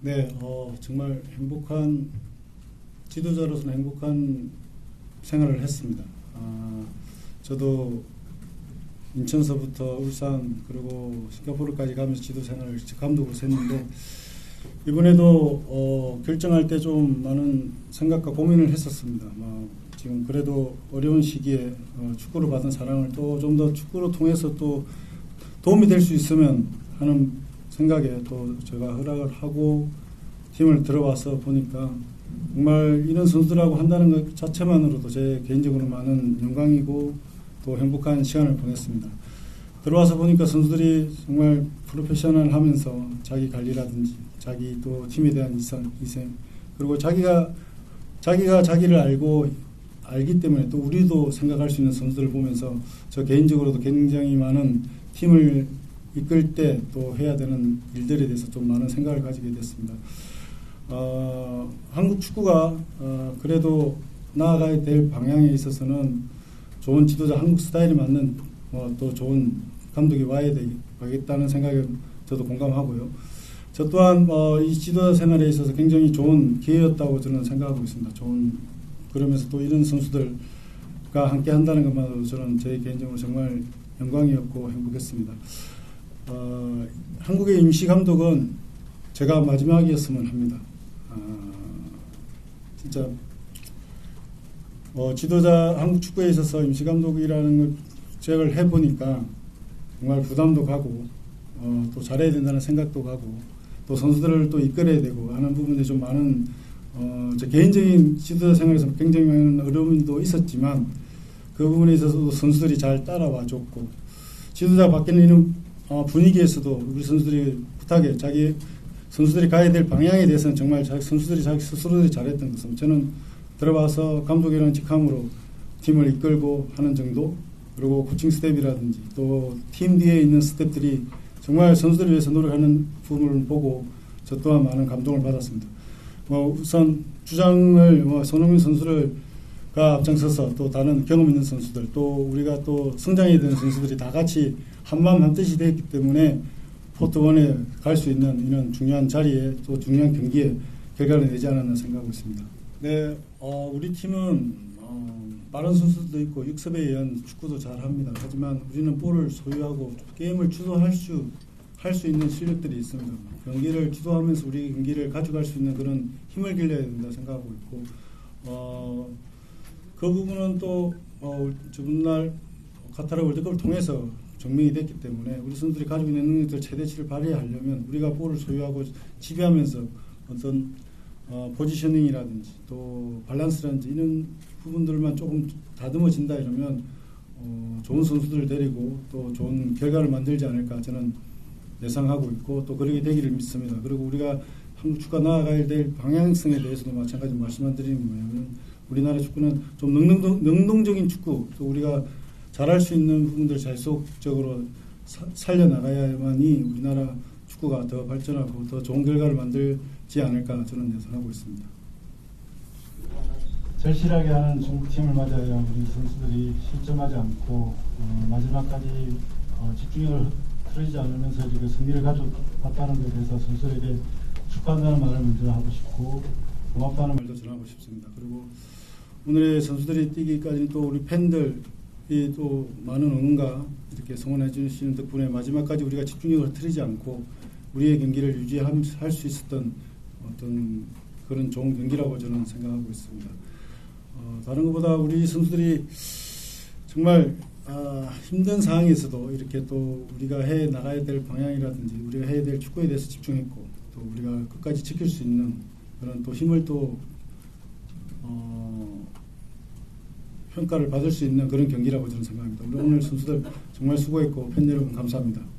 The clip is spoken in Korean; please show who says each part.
Speaker 1: 네, 어, 정말 행복한 지도자로서는 행복한 생활을 했습니다. 아, 저도 인천서부터 울산 그리고 싱가포르까지 가면서 지도 생활을 감독으로 했는데 이번에도 어, 결정할 때 좀 많은 생각과 고민을 했었습니다. 뭐, 지금 그래도 어려운 시기에 어, 축구를 받은 사랑을 또 좀 더 축구를 통해서 또 도움이 될 수 있으면 하는 생각에 또 제가 허락을 하고 팀을 들어와서 보니까 정말 이런 선수들하고 한다는 것 자체만으로도 제 개인적으로 많은 영광이고 또 행복한 시간을 보냈습니다. 들어와서 보니까 선수들이 정말 프로페셔널 하면서 자기 관리라든지 자기 또 팀에 대한 이상, 희생 그리고 자기가 자기가 자기를 알고 알기 때문에 또 우리도 생각할 수 있는 선수들을 보면서 저 개인적으로도 굉장히 많은 팀을 이끌 때 또 해야 되는 일들에 대해서 좀 많은 생각을 가지게 됐습니다. 어, 한국 축구가 어, 그래도 나아가야 될 방향에 있어서는 좋은 지도자 한국 스타일에 맞는 어, 또 좋은 감독이 와야 되겠다는 생각에 저도 공감하고요. 저 또한 어, 이 지도자 생활에 있어서 굉장히 좋은 기회였다고 저는 생각하고 있습니다. 좋은 그러면서 또 이런 선수들과 함께 한다는 것만으로 저는 제 개인적으로 정말 영광이었고 행복했습니다. 어, 한국의 임시 감독은 제가 마지막이었으면 합니다. 아, 진짜 어, 지도자 한국 축구에 있어서 임시 감독이라는 걸 제약을 해보니까 정말 부담도 가고 어, 또 잘해야 된다는 생각도 가고 또 선수들을 또 이끌어야 되고 하는 부분에 좀 많은 어, 제 개인적인 지도자 생활에서 굉장히 많은 어려움도 있었지만 그 부분에 있어서도 선수들이 잘 따라와 줬고 지도자 바뀌는 어, 분위기에서도 우리 선수들이 부탁에 자기 선수들이 가야 될 방향에 대해서는 정말 자기 선수들이 자기 스스로들이 잘했던 것은 저는 들어와서 감독이라는 직함으로 팀을 이끌고 하는 정도 그리고 코칭 스텝이라든지 또 팀 뒤에 있는 스텝들이 정말 선수들을 위해서 노력하는 부분을 보고 저 또한 많은 감동을 받았습니다. 뭐 우선 주장을 뭐 손흥민 선수를 가 앞장서서 또 다른 경험 있는 선수들 또 우리가 또 성장해야 되는 선수들이 다 같이 한마음 한뜻이 되었기 때문에 포트원에 갈 수 있는 이런 중요한 자리에 또 중요한 경기에 결과를 내지 않았나 생각하고 있습니다. 네, 어, 우리 팀은 어, 빠른 선수들도 있고 육섭에 의한 축구도 잘합니다. 하지만 우리는 볼을 소유하고 게임을 주도할 수 할 수 있는 실력들이 있습니다. 경기를 주도하면서 우리 경기를 가져갈 수 있는 그런 힘을 길러야 된다 생각하고 있고 어, 그 부분은 또 어, 저번 날 카타르 월드컵을 통해서 증명이 됐기 때문에 우리 선수들이 가지고 있는 능력들 최대치를 발휘하려면 우리가 볼을 소유하고 지배하면서 어떤 어, 포지셔닝이라든지 또 밸런스라든지 이런 부분들만 조금 다듬어진다 이러면 어, 좋은 선수들을 데리고 또 좋은 결과를 만들지 않을까 저는 예상하고 있고 또 그렇게 되기를 믿습니다. 그리고 우리가 한국 축구가 나아가야 될 방향성에 대해서도 마찬가지 말씀을 드리는 뭐냐면 우리나라 축구는 좀 능동, 능동적인 축구 또 우리가 잘할 수 있는 부분들 잘 속적으로 살려나가야만이 우리나라 축구가 더 발전하고 더 좋은 결과를 만들지 않을까 저는 예상하고 있습니다.
Speaker 2: 절실하게 하는 중국팀을 맞아야 우리 선수들이 실점하지 않고 어, 마지막까지 어, 집중력을 흐트러지지 않으면서 이렇게 승리를 가져갔다는 것에 대해서 선수들에게 축하한다는 말을 먼저 하고 싶고 고맙다는
Speaker 1: 말도 전하고 싶습니다. 그리고 오늘의 선수들이 뛰기까지는 또 우리 팬들이 또 많은 응원과 이렇게 성원해 주시는 덕분에 마지막까지 우리가 집중력을 흐트리지 않고 우리의 경기를 유지할 수 있었던 어떤 그런 좋은 경기라고 저는 생각하고 있습니다. 어, 다른 것보다 우리 선수들이 정말 아, 힘든 상황에서도 이렇게 또 우리가 해 나가야 될 방향이라든지 우리가 해야 될 축구에 대해서 집중했고 또 우리가 끝까지 지킬 수 있는 그런 또 힘을 또 어, 평가를 받을 수 있는 그런 경기라고 저는 생각합니다. 오늘 선수들 정말 수고했고 팬 여러분 감사합니다.